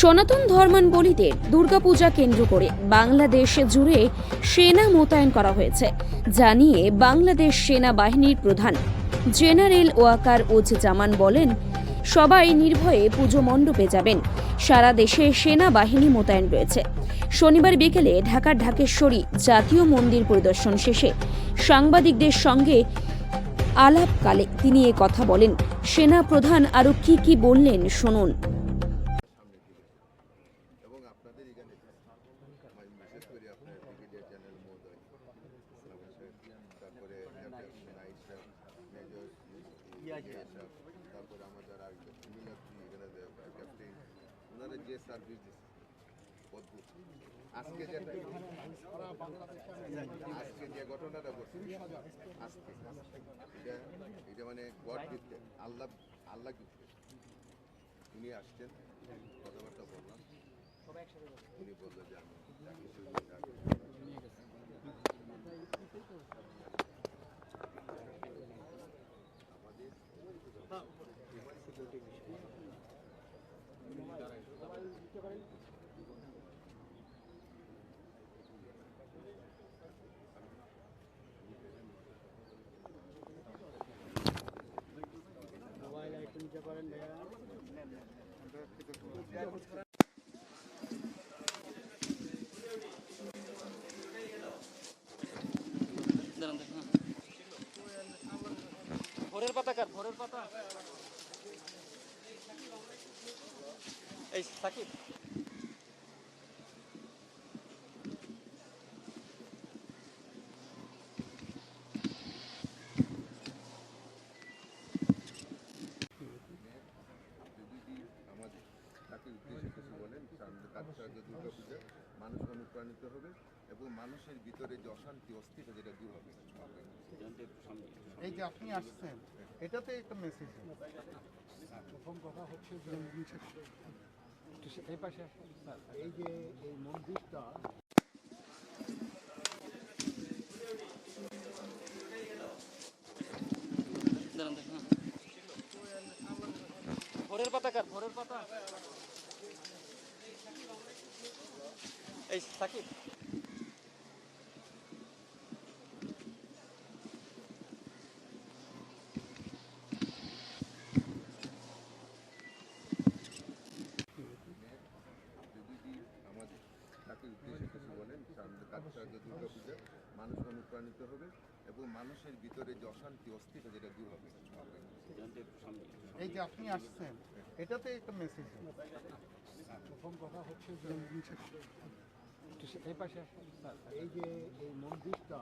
সনাতন ধর্মাবলীদের দুর্গাপূজা কেন্দ্র করে বাংলাদেশ জুড়ে সেনা মোতায়েন করা হয়েছে, জানিয়ে বাংলাদেশ সেনাবাহিনীর প্রধান জেনারেল ওয়াকার ওজ উজ্জামান বলেন, সবাই নির্ভয়ে পুজো মণ্ডপে যাবেন। সারা দেশে সেনাবাহিনী মোতায়েন রয়েছে। শনিবার বিকেলে ঢাকার ঢাকেশ্বরী জাতীয় মন্দির পরিদর্শন শেষে সাংবাদিকদের সঙ্গে আলাপকালে তিনি কথা বলেন। সেনা প্রধান আরও কি কি বললেন শুনুন। তারপরে আমাদের আর এখানে ক্যাপ্টেন ওনারা যে সার্ভিস দিচ্ছে অদ্ভুত আজকে যেটা আজকে যে ঘটনাটা ঘটছে আজকে এটা এটা মানে গড গিফটেড আল্লাহ আল্লাহ গিফটেড উনি আসছেন কথাবার্তা বললাম উনি বলল যে আমি ভোরের পাতা কার? ভোরের পাতা? এই সাকিব। কিছু বলেন সামনে কাছে দুর্গা পূজা মানুষ অনুপ্রাণিত হবে এবং মানুষের ভিতরে যে অশান্তি অস্থিরতা যেটা দূর হবে। এই যে আপনি আসছেন এটাতে একটা মেসেজ প্রথম কথা হচ্ছে যে এই পাশে এই যে এই মন্দিরটা ভোরের পাতা কার? ভোরের পাতা এই সাকিব যদি আমাদের তাকে উদ্দেশ্যে কিছু বলেন সামনে কাছে দুর্গা পূজা মানুষ অনুপ্রাণিত হবে এবং মানুষের ভিতরে যে অশান্তি অস্থিরতা যেটা দূর হবে এই যে আপনি আসছেন এটাতে একটা মেসেজ প্রথম কথা হচ্ছে যে এই পাশে এই যে এই মন্দিরটা